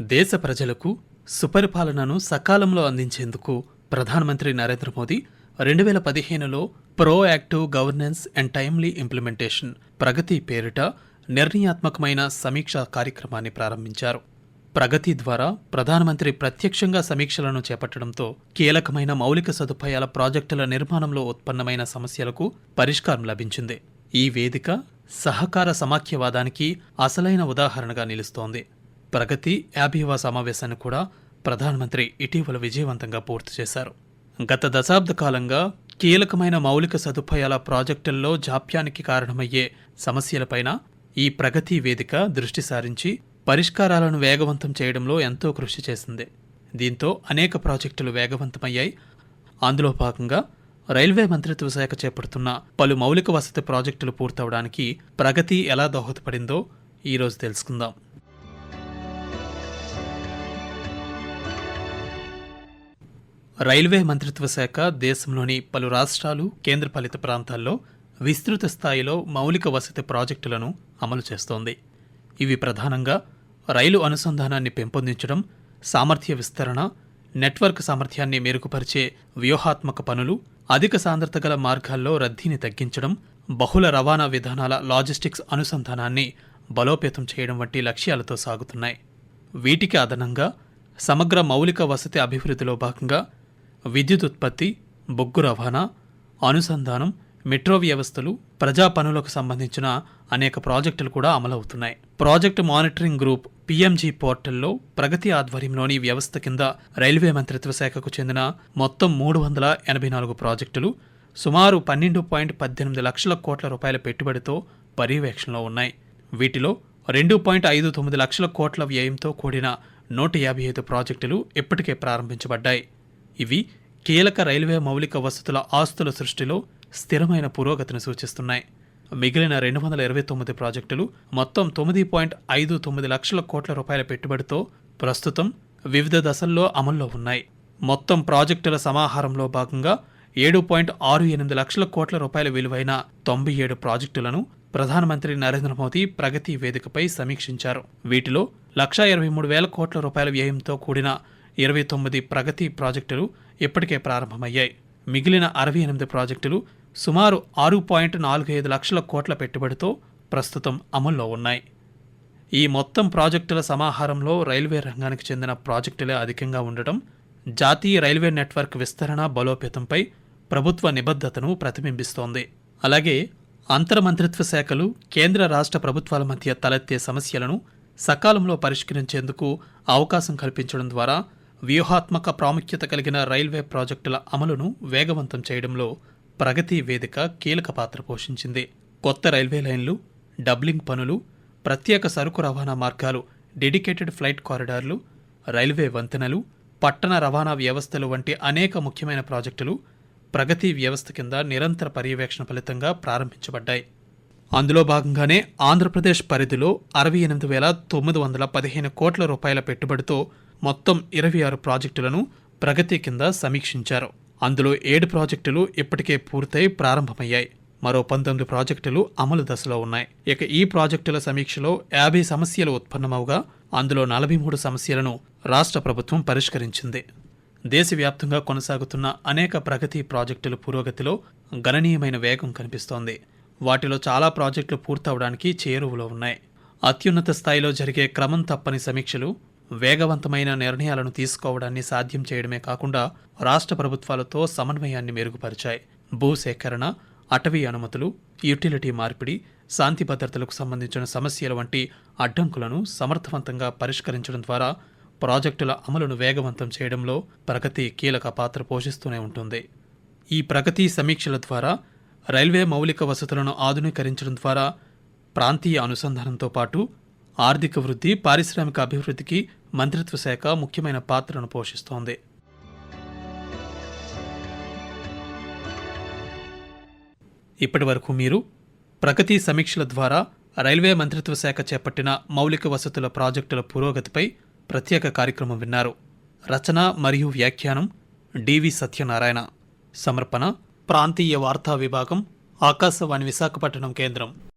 దేశ ప్రజలకు సుపరిపాలనను సకాలంలో అందించేందుకు ప్రధానమంత్రి నరేంద్ర మోదీ రెండు వేల పదిహేనులో proactive governance and timely implementation Pragati పేరిట నిర్ణయాత్మకమైన సమీక్ష కార్యక్రమాన్ని ప్రారంభించారు. ప్రగతి ద్వారా ప్రధానమంత్రి ప్రత్యక్షంగా సమీక్షలను చేపట్టడంతో కీలకమైన మౌలిక సదుపాయాల ప్రాజెక్టుల నిర్మాణంలో ఉత్పన్నమైన సమస్యలకు పరిష్కారం లభించింది. ఈ వేదిక సహకార సమాఖ్యవాదానికి అసలైన ఉదాహరణగా నిలుస్తోంది. ప్రగతి యాభైవ సమావేశాన్ని కూడా ప్రధానమంత్రి ఇటీవల విజయవంతంగా పూర్తి చేశారు. గత దశాబ్ద కాలంగా కీలకమైన మౌలిక సదుపాయాల ప్రాజెక్టుల్లో జాప్యానికి కారణమయ్యే సమస్యలపైన ఈ ప్రగతి వేదిక దృష్టి సారించి పరిష్కారాలను వేగవంతం చేయడంలో ఎంతో కృషి చేసింది. దీంతో అనేక ప్రాజెక్టులు వేగవంతమయ్యాయి. అందులో భాగంగా రైల్వే మంత్రిత్వ శాఖ చేపడుతున్న పలు మౌలిక వసతి ప్రాజెక్టులు పూర్తవడానికి ప్రగతి ఎలా దోహదపడిందో ఈరోజు తెలుసుకుందాం. రైల్వే మంత్రిత్వ శాఖ దేశంలోని పలు రాష్ట్రాలు కేంద్రపాలిత ప్రాంతాల్లో విస్తృత స్థాయిలో మౌలిక వసతి ప్రాజెక్టులను అమలు చేస్తోంది. ఇవి ప్రధానంగా రైలు అనుసంధానాన్ని పెంపొందించడం సామర్థ్య విస్తరణ నెట్వర్క్ సామర్థ్యాన్ని మెరుగుపరిచే వ్యూహాత్మక పనులు అధిక సాంద్రత గల మార్గాల్లో రద్దీని తగ్గించడం బహుళ రవాణా విధానాల లాజిస్టిక్స్ అనుసంధానాన్ని బలోపేతం చేయడం వంటి లక్ష్యాలతో సాగుతున్నాయి. వీటికి అదనంగా సమగ్ర మౌలిక వసతి అభివృద్ధిలో భాగంగా విద్యుత్ ఉత్పత్తి బొగ్గు రవాణా అనుసంధానం మెట్రో వ్యవస్థలు ప్రజా పనులకు సంబంధించిన అనేక ప్రాజెక్టులు కూడా అమలవుతున్నాయి. ప్రాజెక్టు మానిటరింగ్ గ్రూప్ పీఎంజీ పోర్టల్లో ప్రగతి ఆధ్వర్యంలోని వ్యవస్థ కింద రైల్వే మంత్రిత్వ శాఖకు చెందిన మొత్తం మూడు వందల ఎనభై నాలుగు ప్రాజెక్టులు సుమారు పన్నెండు పాయింట్ పద్దెనిమిది లక్షల కోట్ల రూపాయల పెట్టుబడితో పర్యవేక్షణలో ఉన్నాయి. వీటిలో రెండు పాయింట్ ఐదు తొమ్మిది లక్షల కోట్ల వ్యయంతో కూడిన నూట యాభై ఐదు ప్రాజెక్టులు ఇప్పటికే ప్రారంభించబడ్డాయి. ఇవి కీలక రైల్వే మౌలిక వసతుల ఆస్తుల సృష్టిలో స్థిరమైన పురోగతిని సూచిస్తున్నాయి. మిగిలిన రెండు వందల ఇరవై తొమ్మిది ప్రాజెక్టులు మొత్తం తొమ్మిది పాయింట్ ఐదు తొమ్మిది లక్షల కోట్ల రూపాయల పెట్టుబడితో ప్రస్తుతం వివిధ దశల్లో అమల్లో ఉన్నాయి. మొత్తం ప్రాజెక్టుల సమాహారంలో భాగంగా ఏడు పాయింట్ ఆరు ఎనిమిది లక్షల కోట్ల రూపాయల విలువైన తొంభై ఏడు ప్రాజెక్టులను ప్రధానమంత్రి నరేంద్ర మోదీ ప్రగతి వేదికపై సమీక్షించారు. వీటిలో లక్షా ఇరవై మూడు వేల కోట్ల రూపాయల వ్యయంతో కూడిన ఇరవై తొమ్మిది ప్రగతి ప్రాజెక్టులు ఇప్పటికే ప్రారంభమయ్యాయి. మిగిలిన అరవై ఎనిమిది ప్రాజెక్టులు సుమారు ఆరు పాయింట్ నాలుగు ఐదు లక్షల కోట్ల పెట్టుబడితో ప్రస్తుతం అమల్లో ఉన్నాయి. ఈ మొత్తం ప్రాజెక్టుల సమాహారంలో రైల్వే రంగానికి చెందిన ప్రాజెక్టులే అధికంగా ఉండటం జాతీయ రైల్వే నెట్వర్క్ విస్తరణ బలోపేతంపై ప్రభుత్వ నిబద్ధతను ప్రతిబింబిస్తోంది. అలాగే అంతర్మంత్రిత్వ శాఖలు కేంద్ర రాష్ట్ర ప్రభుత్వాల మధ్య తలెత్తే సమస్యలను సకాలంలో పరిష్కరించేందుకు అవకాశం కల్పించడం ద్వారా వ్యూహాత్మక ప్రాముఖ్యత కలిగిన రైల్వే ప్రాజెక్టుల అమలును వేగవంతం చేయడంలో ప్రగతి వేదిక కీలక పాత్ర పోషించింది. కొత్త రైల్వే లైన్లు డబ్లింగ్ పనులు ప్రత్యేక సరుకు రవాణా మార్గాలు డెడికేటెడ్ ఫ్లైట్ కారిడార్లు రైల్వే వంతెనలు పట్టణ రవాణా వ్యవస్థలు వంటి అనేక ముఖ్యమైన ప్రాజెక్టులు ప్రగతి వ్యవస్థ కింద నిరంతర పర్యవేక్షణ ఫలితంగా ప్రారంభించబడ్డాయి. అందులో భాగంగానే ఆంధ్రప్రదేశ్ పరిధిలో అరవై ఎనిమిది వేల తొమ్మిది వందల పదిహేను కోట్ల రూపాయల పెట్టుబడితో మొత్తం ఇరవై ఆరు ప్రాజెక్టులను ప్రగతి కింద సమీక్షించారు. అందులో ఏడు ప్రాజెక్టులు ఇప్పటికే పూర్తయి ప్రారంభమయ్యాయి. మరో పంతొమ్మిది ప్రాజెక్టులు అమలు దశలో ఉన్నాయి. ఇక ఈ ప్రాజెక్టుల సమీక్షలో యాభై సమస్యలు ఉత్పన్నమవగా అందులో నలభై మూడు సమస్యలను రాష్ట్ర ప్రభుత్వం పరిష్కరించింది. దేశవ్యాప్తంగా కొనసాగుతున్న అనేక ప్రగతి ప్రాజెక్టుల పురోగతిలో గణనీయమైన వేగం కనిపిస్తోంది. వాటిలో చాలా ప్రాజెక్టులు పూర్తవడానికి చేరువలో ఉన్నాయి. అత్యున్నత స్థాయిలో జరిగే క్రమం తప్పని సమీక్షలు వేగవంతమైన నిర్ణయాలను తీసుకోవడాన్ని సాధ్యం చేయడమే కాకుండా రాష్ట్ర ప్రభుత్వాలతో సమన్వయాన్ని మెరుగుపరిచాయి. భూసేకరణ అటవీ అనుమతులు యుటిలిటీ మార్పిడి శాంతి భద్రతలకు సంబంధించిన సమస్యల వంటి అడ్డంకులను సమర్థవంతంగా పరిష్కరించడం ద్వారా ప్రాజెక్టుల అమలును వేగవంతం చేయడంలో ప్రగతి కీలక పాత్ర పోషిస్తూనే ఉంటుంది. ఈ ప్రగతి సమీక్షల ద్వారా రైల్వే మౌలిక వసతులను ఆధునీకరించడం ద్వారా ప్రాంతీయ అనుసంధానంతో పాటు ఆర్థిక వృద్ధి పారిశ్రామిక అభివృద్ధికి మంత్రిత్వ శాఖ ముఖ్యమైన పాత్రను పోషిస్తోంది. ఇప్పటి వరకు మీరు ప్రగతి సమీక్షల ద్వారా రైల్వే మంత్రిత్వ శాఖ చేపట్టిన మౌలిక వసతుల ప్రాజెక్టుల పురోగతిపై ప్రత్యేక కార్యక్రమం విన్నారు. రచన మరియు వ్యాఖ్యానం డివి సత్యనారాయణ. సమర్పణ ప్రాంతీయ వార్తా విభాగం ఆకాశవాణి విశాఖపట్నం కేంద్రం.